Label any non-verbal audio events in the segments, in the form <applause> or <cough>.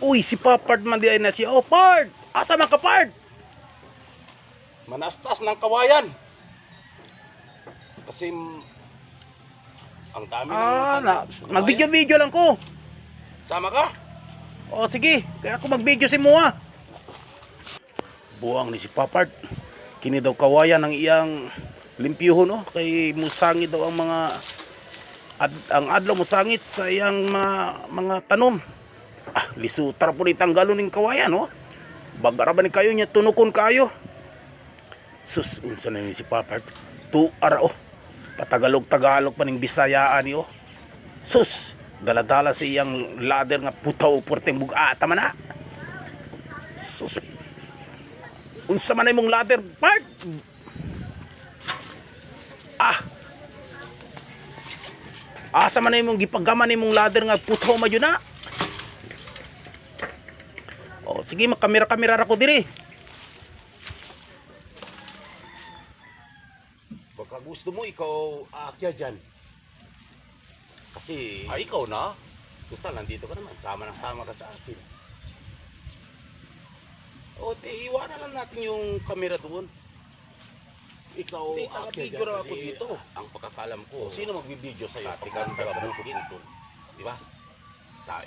Uy, si Papard man di ay na siya. Oh, Pard! Asa man ka, Pard? Manastas ng kawayan. Kasi ang dami Ah, ng- na, mag-video-video lang ko. Sama ka? O sige, kaya ako mag-video si Mua. Buang ni si Papard. Kini daw kawayan ng iyang limpyuhon no kay musangi daw ang mga ad, ang adlaw musangit sa iyang mga, mga tanom. Ah, lisutar po ni tanggalon ning kawayan no. Bagara ba ni kayo niya tunukon kayo. Sus, unsa na ni si Papard? Tu ara oh. Patagalog Tagalog pa ning Bisayaan ni oh. Sus, daladala sa iyang ladder nga putaw porteng bugata man na. Sus. Unsa man imong ladder, part? Ah. Asa man imong gipagaman imong ladder nga putaw ma na. Oh, sige makamera-kamera ra ko diri. Baka gusto mo ikaw aakya dyan. Kasi... Ay, ikaw na. Total, nandito ka naman. Sama na sama ka sa akin. O, te, iwanan lang natin yung camera doon. Ikaw, Di, aakya dyan ako dito. Ang pagkakalam ko, Sino magbibideo sa'yo? Katikan ka bukid ito. Di ba? Sa,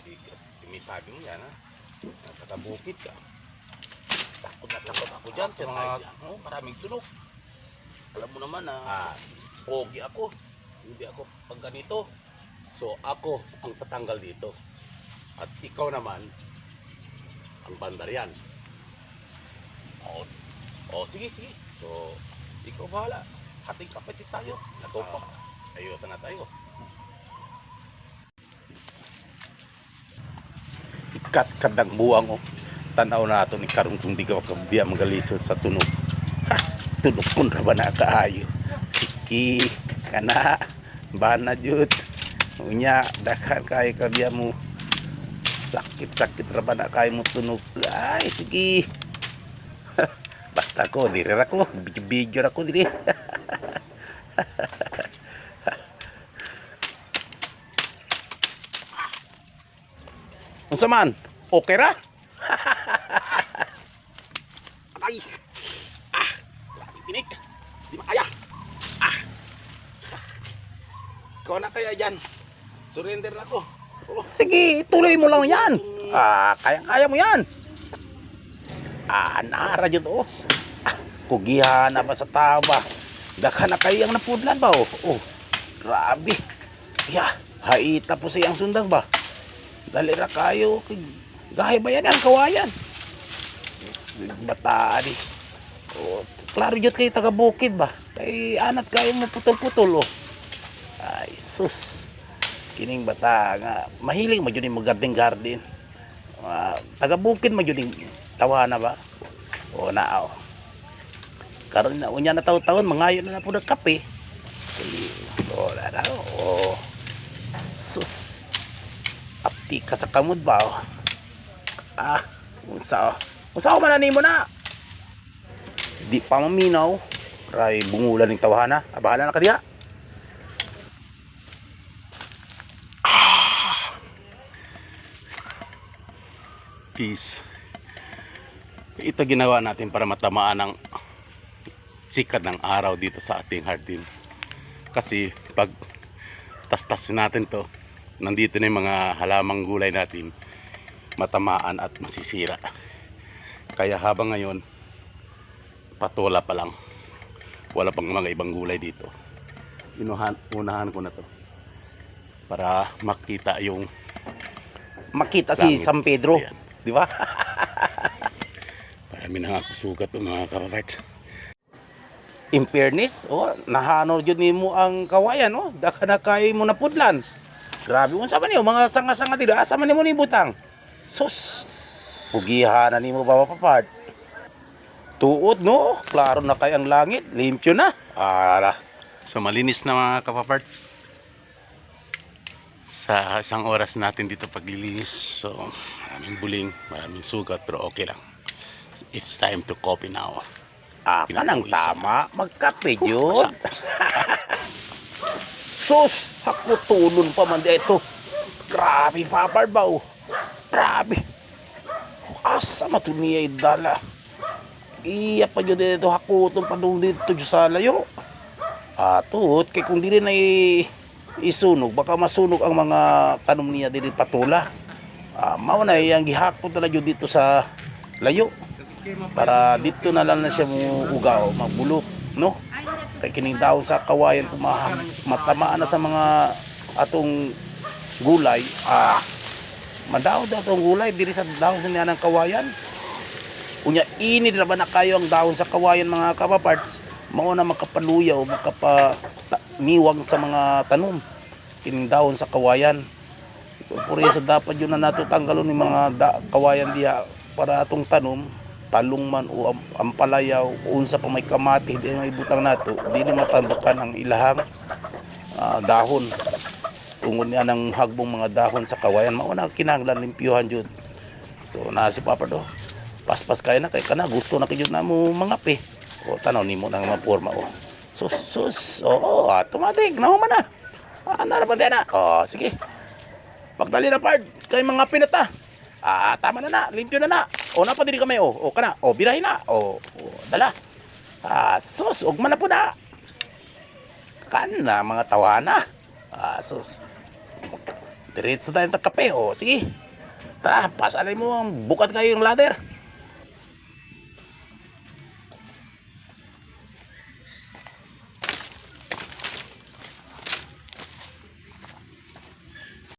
may sabi mo yan, ha? Nakakabukid ka. Takot na takot ako dyan sa mga oh, maraming tunog. Alam mo naman na ah, pogi ako. Hindi ako pag ganito. So ako ang tatanggal dito. At ikaw naman ang bandaryan. Oh, oh sige, sige. So, ikaw bahala. Ating kapatid tayo. Natupak. Ayusan na tayo. Kat kadang buang oh. Tanaw na ato ni karong kung di ka makabdiya magalisod sa tunog. Ha, tunog kun ra ba na kaayo. Siki kana bana jud. Unya daghan kay kabiya mo sakit-sakit ra ba na kay mo tunog. Ay sige. Basta ko diri ra ko, video ra diri. <laughs> Unsa man? Okay ra? <laughs> Ay! Ah! Tinik! Di makaya! Ah! Ikaw na kaya dyan. Surrender na ko. Oh, Sige, tuloy mo lang yan. Ah, kaya-kaya mo yan. Ah, nara dyan oh. Ah, kugihan na ba sa taba? Daka na kayo ang napudlan ba oh. Oh, grabe. Ya, haita po sa iyang sundang ba? Dali ra kayo. kay- Gahe ba yan ang kawayan? Bataan eh. Oh, klaro dyan kayo taga bukid ba? Kay anat kayo mo putol-putol oh. Ay, sus. Kining bata nga mahilig mo jud mo garden garden. Uh, taga bukid mo jud tawana ba? O na oh. Karon na unya na taw-taon mangayo na na pud kape. Ay, O na na oh. Sus. Apti ka sa kamod ba? Oh. Ah, unsa oh. Unsa man nimo na? Di pa maminaw. Ray bungulan ning tawhana. Ah, bahala na ka diha. peace. Ito ginawa natin para matamaan ang sikat ng araw dito sa ating hardin. Kasi pag tastas natin to, nandito na yung mga halamang gulay natin, matamaan at masisira. Kaya habang ngayon, patola pa lang. Wala pang mga ibang gulay dito. Inuhan, unahan ko na to para makita yung makita si Langit. San Pedro, Ayan. di ba? <laughs> Marami na nga ako sugat o mga kapapart. In fairness, oh, nahanor jud nimo ang kawayan, oh. Daka na kay mo napudlan. Grabe unsa man niyo mga sanga-sanga dira asa man nimo ni butang. Sus. Pugihan na nimo baba papart. Tuod no, klaro na kay ang langit, limpyo na. Ara. So malinis na mga kapapart. Sa isang oras natin dito paglilinis. So maraming buling, maraming sugat pero okay lang. It's time to coffee now. Ah, kanang Pinapawisan tama, magkape jud. <laughs> Sus, ako tulon pa man dito. Grabe, papart ba oh. Grabe. asa matuniya dala. Iya pa yun dito hakutong padung dito dyan sa layo. Atot, kay kung dili na i- isunog, baka masunog ang mga tanom niya dili patula. Ah, mao na iyang gihakot na yun dito sa layo. Para dito na lang na siya mo ugaw, magbulok, no? Kining daw sa kawayan kung ma- matamaan na sa mga atong gulay, ah, madaw daw atong gulay diri sa dahon sa niya ng kawayan. Unya init na ba na kayo ang dahon sa kawayan mga kapaparts? Mao na makapaluya o makapa ta- niwang sa mga tanom. Kining dahon sa kawayan. Por eso dapat yun na nato tanggalon ni mga da- kawayan diha para atong tanom talong man o am- ampalayaw o unsa pa may kamati di may butang nato di ni matandukan ang ilahang ah, dahon. Tungod niya ng hagbong mga dahon sa kawayan mao na kinahanglan limpyuhan jud. So na si Papa do. Paspas kay na kay kana gusto na kayo na mo mga pe o tanaw nimo nang maporma o. Sus sus oo automatic nahuman na. Ah narapan na oh sige. Pagdali na part kay mga pinata ah tama na na. Limpyo na na. O napadiri kami. O o kana. O birahin na. O, o dala. Ah sus ugma na po na. Kan na mga tawana. Ah sus. Diretso tayo ng kape. O sige. Tara pasalin mo bukat kayo yung ladder